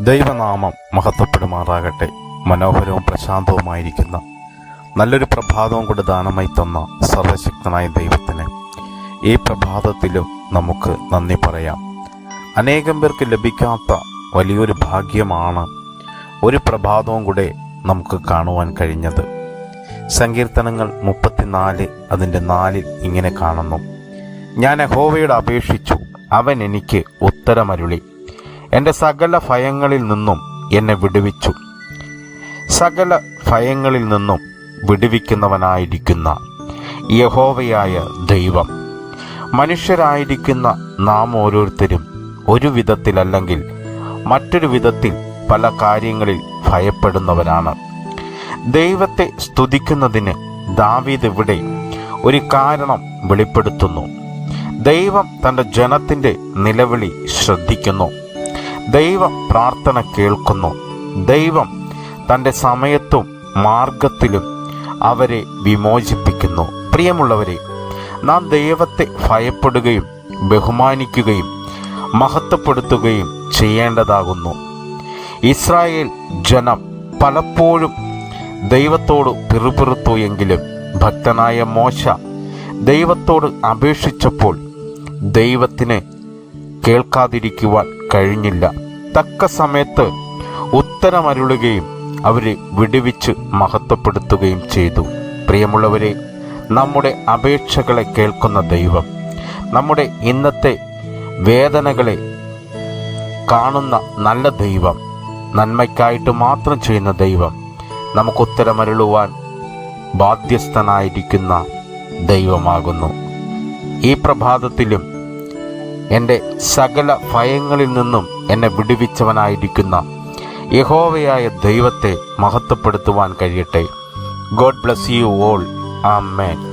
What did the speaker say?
ദൈവനാമം മഹത്വപ്പെടുമാറാകട്ടെ. മനോഹരവും പ്രശാന്തവുമായിരിക്കുന്ന നല്ലൊരു പ്രഭാതവും കൂടെ ദാനമായി തന്ന സർവശക്തനായ ദൈവത്തിന് ഈ പ്രഭാതത്തിലും നമുക്ക് നന്ദി പറയാം. അനേകം പേർക്ക് ലഭിക്കാത്ത വലിയൊരു ഭാഗ്യമാണ് ഒരു പ്രഭാതവും കൂടെ നമുക്ക് കാണുവാൻ കഴിഞ്ഞത്. സങ്കീർത്തനങ്ങൾ മുപ്പത്തിനാല് അതിന്റെ നാലിൽ ഇങ്ങനെ കാണുന്നു. ഞാൻ അഹോവയോട് അപേക്ഷിച്ചു. അവൻ എനിക്ക് ഉത്തരമരുളി. എന്റെ സകല ഭയങ്ങളിൽ നിന്നും എന്നെ വിടുവിച്ചു. സകല ഭയങ്ങളിൽ നിന്നും വിടുവിക്കുന്നവനായിരിക്കുന്ന യഹോവയായ ദൈവം. മനുഷ്യരായിരിക്കുന്ന നാം ഓരോരുത്തരും ഒരു വിധത്തിലല്ലെങ്കിൽ മറ്റൊരു വിധത്തിൽ പല കാര്യങ്ങളിൽ ഭയപ്പെടുന്നവനാണ് ദൈവത്തെ സ്തുതിക്കുന്നതിന് ദാവീദ് ഇവിടെ ഒരു കാരണം വെളിപ്പെടുത്തുന്നു. ദൈവം തന്റെ ജനത്തിന്റെ നിലവിളി ശ്രദ്ധിക്കുന്നു. ദൈവം പ്രാർത്ഥന കേൾക്കുന്നു. ദൈവം തന്റെ സമയത്തും മാർഗത്തിലും അവരെ വിമോചിപ്പിക്കുന്നു. പ്രിയമുള്ളവരെ നാം ദൈവത്തെ ഭയപ്പെടുകയും ബഹുമാനിക്കുകയും മഹത്വപ്പെടുത്തുകയും ചെയ്യേണ്ടതാകുന്നു. ഇസ്രായേൽ ജനം പലപ്പോഴും ദൈവത്തോട് പിറുപിറുത്തു എങ്കിലും ഭക്തനായ മോശ ദൈവത്തോട് അപേക്ഷിച്ചപ്പോൾ ദൈവത്തിന് കേൾക്കാതിരിക്കുവാൻ കഴിഞ്ഞില്ല. തക്ക സമയത്ത് ഉത്തരമരുളുകയും അവരെ വിടുവിച്ച് മഹത്വപ്പെടുത്തുകയും ചെയ്തു. പ്രിയമുള്ളവരെ നമ്മുടെ അപേക്ഷകളെ കേൾക്കുന്ന ദൈവം നമ്മുടെ ഇന്നത്തെ വേദനകളെ കാണുന്ന നല്ല ദൈവം നന്മയ്ക്കായിട്ട് മാത്രം ചെയ്യുന്ന ദൈവം നമുക്ക് ഉത്തരമരുളുവാൻ ബാധ്യസ്ഥനായിരിക്കുന്ന ദൈവമാകുന്നു. ഈ പ്രഭാതത്തിലും എന്റെ സകല ഭയങ്ങളിൽ നിന്നും എന്നെ വിടുവിച്ചവനായിരിക്കുന്ന യഹോവയായ ദൈവത്തെ മഹത്വപ്പെടുത്തുവാൻ കഴിയട്ടെ. God bless you all amen